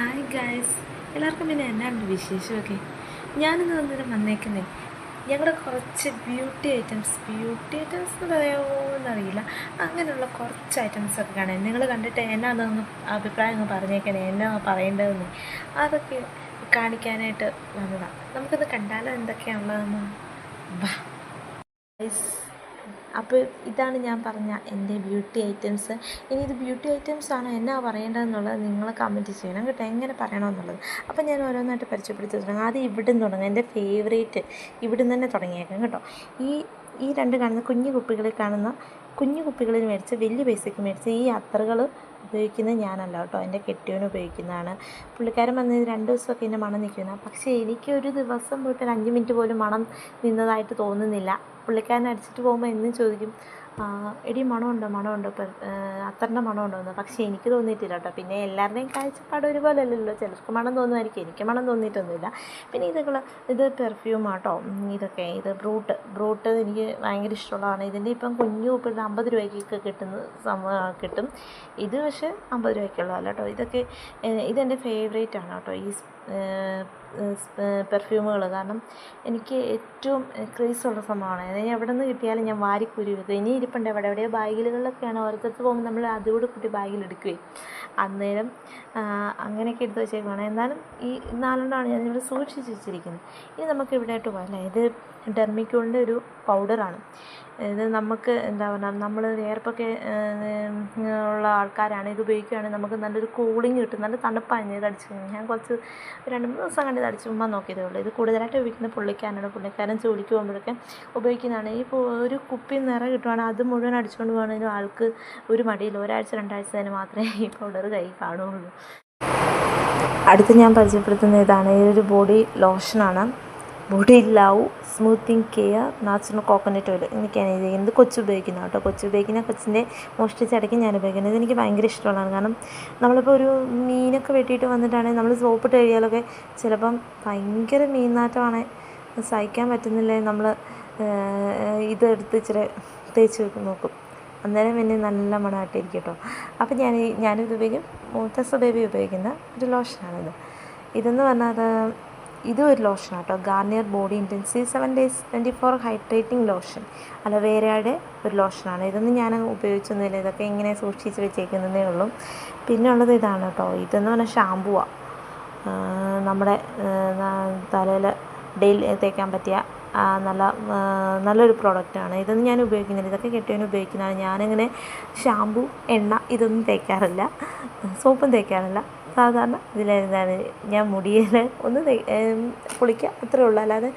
Hi guys എല്ലാവർക്കും പിന്നെ എന്നാണ് വിശേഷമൊക്കെ? ഞാനിന്ന് വന്നിട്ട് വന്നേക്കുന്നേ. ഞങ്ങളുടെ കുറച്ച് ബ്യൂട്ടി ഐറ്റംസ് ബ്യൂട്ടി ഐറ്റംസ് എന്ന് പറയാമോ എന്നറിയില്ല അങ്ങനെയുള്ള കുറച്ച് ഐറ്റംസ് ഒക്കെ കാണാൻ. നിങ്ങൾ കണ്ടിട്ട് എന്നാന്നൊന്ന് അഭിപ്രായം ഒന്ന് പറഞ്ഞേക്കണേ. എന്നാ പറയേണ്ടതെന്ന്. അതൊക്കെ കാണിക്കാനായിട്ട് വന്നതാണ് നമുക്കിത് കണ്ടാലോ എന്തൊക്കെയാണുള്ളതെന്ന് അപ്പോൾ ഇതാണ് ഞാൻ പറഞ്ഞ എന്റെ ബ്യൂട്ടി ഐറ്റംസ് ഇനി ഇത് ബ്യൂട്ടി ഐറ്റംസ് ആണോ? എന്നാ പറയേണ്ടതെന്നുള്ളത് നിങ്ങൾ കമന്റ് ചെയ്യണം കേട്ടോ. എങ്ങനെ പറയണമെന്നുള്ളത്. അപ്പോൾ ഞാൻ ഓരോന്നായിട്ട് പരിചയപ്പെടുത്തി തുടങ്ങാം ആദ്യം ഇവിടെ നിന്ന് തുടങ്ങാം. എന്റെ ഫേവറേറ്റ് ഇവിടെ നിന്ന് തന്നെ തുടങ്ങിയേക്കാം കേട്ടോ. ഈ ഈ രണ്ട് കാണുന്ന കുഞ്ഞു കുപ്പികളിൽ കാണുന്ന കുഞ്ഞു കുപ്പികളിൽ മേടിച്ച് വലിയ പൈസയ്ക്ക് മേടിച്ച് ഈ അത്തറുകൾ ഉപയോഗിക്കുന്നത് ഞാനല്ല കേട്ടോ. എന്റെ കെട്ടിയവന് ഉപയോഗിക്കുന്നതാണ്. പുള്ളിക്കാരൻ വന്നത് രണ്ട് ദിവസമൊക്കെ എന്റെ മണം നിൽക്കുന്ന. പക്ഷേ എനിക്ക് ഒരു ദിവസം പോയിട്ട് ഒരു അഞ്ച് മിനിറ്റ് പോലും മണം നിന്നതായിട്ട് തോന്നുന്നില്ല. പുള്ളിക്കാരൻ അടിച്ചിട്ട് പോകുമ്പോൾ എന്നും ചോദിക്കും "ആ, എടി മണമുണ്ടോ മണമുണ്ടോ. അത്തറിന്റെ മണമുണ്ടോ എന്ന് പക്ഷേ എനിക്ക് തോന്നിയിട്ടില്ല കേട്ടോ. പിന്നെ എല്ലാവരുടെയും കാഴ്ചപ്പാട് ഒരുപോലെ അല്ലല്ലോ ചിലർക്ക് മണം തോന്നുമായിരിക്കും. എനിക്ക് മണം തോന്നിയിട്ടൊന്നുമില്ല. പിന്നെ ഇതൊക്കെ ഇത് പെർഫ്യൂം ആട്ടോ. ഉം, ഇതൊക്കെ ഇത് ബ്രൂട്ട്. ബ്രൂട്ട് എനിക്ക് ഭയങ്കര ഇഷ്ടമുള്ളതാണ്. ഇതിന്റെ ഇപ്പം കുഞ്ഞു ഉപ്പിട്ട് അമ്പത് രൂപയ്ക്കൊക്കെ കിട്ടുന്ന സംഭവം കിട്ടും. ഇത് പക്ഷേ അമ്പത് രൂപയ്ക്കുള്ളതല്ല കേട്ടോ. ഇതൊക്കെ ഇതെന്റെ ഫേവറേറ്റ് ആണ് കേട്ടോ. ഈ പെർഫ്യൂമുകൾ കാരണം എനിക്ക് ഏറ്റവും ക്രേസുള്ള സംഭവമാണ്. അതായത് എവിടെ നിന്ന് കിട്ടിയാലും ഞാൻ വാരിക്കൂരി വെക്കും ഇനി ഇരിപ്പുണ്ട്. എവിടെ എവിടെയോ ബാഗിലുകളിലൊക്കെയാണ്. ഓരോരുത്തർക്ക് പോകുമ്പോൾ നമ്മൾ അതോട് കുട്ടി ബാഗിലെടുക്കുകയും അന്നേരം അങ്ങനെയൊക്കെ എടുത്ത് വെച്ചേക്കുവാണ്. എന്നാലും ഈ നാലെണ്ണമാണ് ഞാൻ ഇവിടെ സൂക്ഷിച്ച് വെച്ചിരിക്കുന്നത്. ഇനി നമുക്ക് ഇവിടെ ആയിട്ട് പോകാം ഇത് ഡെർമിക്യൂളിന്റെ ഒരു പൗഡറാണ്. ഇത് നമുക്ക് എന്താ പറയുക നമ്മൾ വിയർപ്പൊക്കെ ഉള്ള ആൾക്കാരാണ്. ഇത് ഉപയോഗിക്കുകയാണെങ്കിൽ നമുക്ക് നല്ലൊരു കൂളിംഗ് കിട്ടും. നല്ല തണുപ്പാണ് ഇത് അടിച്ചു കഴിഞ്ഞാൽ. ഞാൻ കുറച്ച് രണ്ട് മൂന്ന് ദിവസം കണ്ട് ഇത് അടിച്ച് ചുമ്മാ നോക്കിയതേ ഉള്ളൂ. ഇത് കൂടുതലായിട്ട് ഉപയോഗിക്കുന്ന പുള്ളിക്കാരനാണ്. പുള്ളിക്കാരൻ ജോലിക്ക് പോകുമ്പോഴൊക്കെ ഉപയോഗിക്കുന്നതാണ്. ഈ ഒരു കുപ്പി നിറ കിട്ടുവാണെങ്കിൽ അത് മുഴുവൻ അടിച്ചുകൊണ്ട് പോകുന്നതിനും ആൾക്ക് ഒരു മടിയിൽ ഒരാഴ്ച രണ്ടാഴ്ച തന്നെ മാത്രമേ ഈ പൗഡർ കൈ കാണുകയുള്ളൂ. അടുത്ത് ഞാൻ പരിചയപ്പെടുത്തുന്ന ഇതാണ്. ഒരു body ലോഷനാണ് body love smoothing care natural coconut oil എനിക്കാണ് ഇത്. കൊച്ചു ഉപയോഗിക്കുന്നത് കേട്ടോ? കൊച്ചു ഉപയോഗിക്കുന്ന കൊച്ചിന്റെ മോഷ്ടിച്ചടക്കി ഞാൻ ഉപയോഗിക്കുന്നത്. ഇതെനിക്ക് ഭയങ്കര ഇഷ്ടമുള്ളതാണ്. കാരണം നമ്മളിപ്പോൾ ഒരു മീനൊക്കെ വെട്ടിയിട്ട് വന്നിട്ടാണെങ്കിൽ നമ്മൾ സോപ്പിട്ട് കഴിയാലൊക്കെ ചിലപ്പം ഭയങ്കര മീൻ നാറ്റമാണ് സഹിക്കാൻ പറ്റുന്നില്ലേ? നമ്മൾ ഇതെടുത്ത് ഇച്ചിരി തേച്ച് നോക്കും. അന്നേരം പിന്നെ നല്ല മണമായിട്ടിരിക്കും കേട്ടോ അപ്പോൾ ഞാൻ ഞാനിത് ഉപയോഗിക്കും. മൂത്തസ ബേബി ഉപയോഗിക്കുന്ന ഒരു ലോഷനാണിത്. ഇതെന്ന് പറഞ്ഞാൽ ഇതും ഒരു ലോഷനാണ് കേട്ടോ Garnier body intensive seven days twenty four hydrating lotion. അലവേരയുടെ ഒരു ലോഷനാണ്. ഇതൊന്നും ഞാൻ ഉപയോഗിച്ചൊന്നുമില്ല. ഇതൊക്കെ ഇങ്ങനെ സൂക്ഷിച്ച് വെച്ചേക്കുന്നതേ ഉള്ളൂ. പിന്നെ ഉള്ളത് ഇതാണ് കേട്ടോ. ഇതെന്ന് പറഞ്ഞാൽ ഷാമ്പുവാണ് നമ്മുടെ തലയിൽ ഡെയിലി തേക്കാൻ പറ്റിയ നല്ല നല്ലൊരു പ്രോഡക്റ്റാണ് ഇതൊന്നും ഞാൻ ഉപയോഗിക്കുന്നില്ല. ഇതൊക്കെ കെട്ടിയവന് ഉപയോഗിക്കുന്നതാണ്. ഞാനിങ്ങനെ ഷാമ്പു എണ്ണ ഇതൊന്നും തേക്കാറില്ല. സോപ്പും തേക്കാറില്ല. സാധാരണ ഇതിലെന്താണ് ഞാൻ മുടിയിൽ ഒന്ന് കുളിക്കുക അത്രേ ഉള്ളൂ. അല്ലാതെ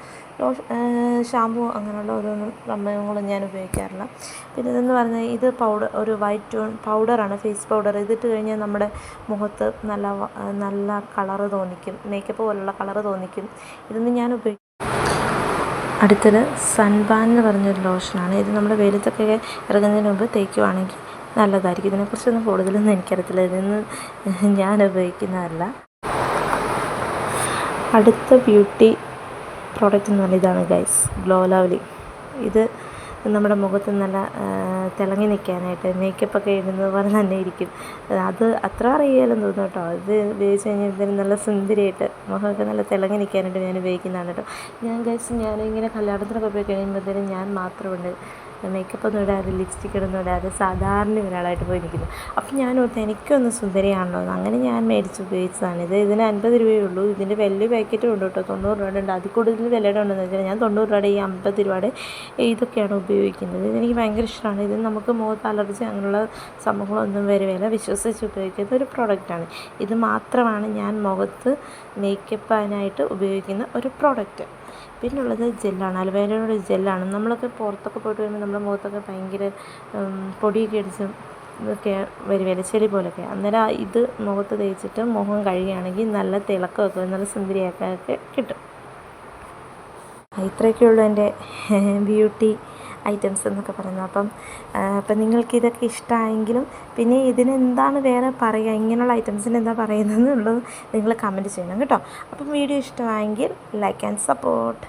ഷാമ്പു അങ്ങനെയുള്ള ഓരോന്നും സംഭവങ്ങളും ഞാൻ ഉപയോഗിക്കാറില്ല. പിന്നെ ഇതെന്ന് പറഞ്ഞാൽ ഇത് പൗഡർ ഒരു വൈറ്റ് ടോൺ പൗഡറാണ് ഫേസ് പൗഡർ ഇതിട്ട് കഴിഞ്ഞാൽ നമ്മുടെ മുഖത്ത് നല്ല നല്ല കളറ് തോന്നിക്കും. മേക്കപ്പ് പോലുള്ള കളറ് തോന്നിക്കും. ഇതൊന്നും ഞാൻ ഉപയോഗിക്കും അടുത്തത് സൺബാൻ എന്ന് പറഞ്ഞൊരു ലോഷനാണ്. ഇത് നമ്മൾ വെയിലത്തൊക്കെ ഇറങ്ങുന്നതിന് മുമ്പ് തേക്കുവാണെങ്കിൽ നല്ലതായിരിക്കും. ഇതിനെക്കുറിച്ചൊന്നും കൂടുതലൊന്നും എനിക്കറിയത്തില്ല. ഇതൊന്നും ഞാൻ ഉപയോഗിക്കുന്നതല്ല. അടുത്ത ബ്യൂട്ടി പ്രോഡക്റ്റ് എന്ന് പറഞ്ഞാൽ ഇതാണ് ഗൈസ് ഗ്ലോ ലവ്ലി. ഇത് നമ്മുടെ മുഖത്ത് നല്ല തിളങ്ങി നിൽക്കാനായിട്ട് മേക്കപ്പൊക്കെ ഇടുന്നത് പോലെ തന്നെ ഇരിക്കും. അത് അത്ര അറിയാലും തോന്നുന്നു കേട്ടോ. ഇത് ഉപയോഗിച്ച് കഴിഞ്ഞാൽ ഇതിന് നല്ല സുന്ദരിയായിട്ട് മുഖമൊക്കെ നല്ല തിളങ്ങി നിൽക്കാനായിട്ട് ഞാൻ ഉപയോഗിക്കുന്നതാണ് കേട്ടോ. ഞാൻ കഴിച്ച് ഞാനിങ്ങനെ കല്യാണത്തിനൊക്കെ പോയി കഴിയുമ്പോഴത്തേനും ഞാൻ മാത്രമുണ്ട്. മേക്കപ്പ് ഒന്നും ഇടാതെ ലിപ്സ്റ്റിക് ഒന്നും ഇടാതെ സാധാരണ ഒരാളായിട്ട് പോയി നിൽക്കുന്നു. അപ്പം ഞാൻ ഓർത്ത് എനിക്കൊന്ന് സുന്ദരിയാണല്ലോ അങ്ങനെ ഞാൻ മേടിച്ച് ഉപയോഗിച്ചതാണ്. ഇത് ഇതിന് അൻപത് രൂപയേ ഉള്ളൂ. ഇതിന്റെ വലിയ പാക്കറ്റും ഉണ്ട് കേട്ടോ. തൊണ്ണൂറ് രൂപയുടെ ഉണ്ട്. അതിൽ കൂടുതൽ വിലയുടെ ഉണ്ടെന്ന് വെച്ചാൽ ഞാൻ തൊണ്ണൂറ് രൂപയുടെ ഈ അമ്പത് രൂപയുടെ ഇതൊക്കെയാണ് ഉപയോഗിക്കുന്നത്. ഇതെനിക്ക് ഭയങ്കര ഇഷ്ടമാണ്. ഇത് നമുക്ക് മുഖത്ത് അലർജി അങ്ങനെയുള്ള സംഭവങ്ങളൊന്നും വരുകയില്ല വിശ്വസിച്ച് ഉപയോഗിക്കുന്ന ഒരു പ്രോഡക്റ്റാണ് ഇത് മാത്രമാണ് ഞാൻ മുഖത്ത് മേക്കപ്പാനായിട്ട് ഉപയോഗിക്കുന്ന ഒരു പ്രോഡക്റ്റ് പിന്നുള്ളത് ജെല്ലാണ് അലവേരയുടെ ജെല്ലാണ് നമ്മളൊക്കെ പുറത്തൊക്കെ പോയിട്ട് വരുമ്പോൾ നമ്മുടെ മുഖത്തൊക്കെ ഭയങ്കര പൊടിയൊക്കെ അടിച്ചും ഇതൊക്കെ വരുവേല ചെളി പോലൊക്കെ. അന്നേരം ഇത് മുഖത്ത് തേച്ചിട്ട് മുഖം കഴുകുകയാണെങ്കിൽ നല്ല തിളക്കമൊക്കെ നല്ല സുന്ദരിയാക്കാനൊക്കെ കിട്ടും. ഇത്രയൊക്കെയുള്ളൂ എന്റെ ബ്യൂട്ടി ഐറ്റംസ് എന്നൊക്കെ പറയുന്നത്. അപ്പം അപ്പം നിങ്ങൾക്ക് ഇതൊക്കെ ഇഷ്ടമായെങ്കിലും പിന്നെ ഇതിനെന്താണ് വേറെ പറയുക? ഇങ്ങനെയുള്ള ഐറ്റംസിന് എന്താ പറയുന്നത് എന്നുള്ളത് നിങ്ങൾ കമന്റ് ചെയ്യണം കേട്ടോ. അപ്പം വീഡിയോ ഇഷ്ടമായെങ്കിൽ ലൈക്ക് ആൻഡ് സപ്പോർട്ട്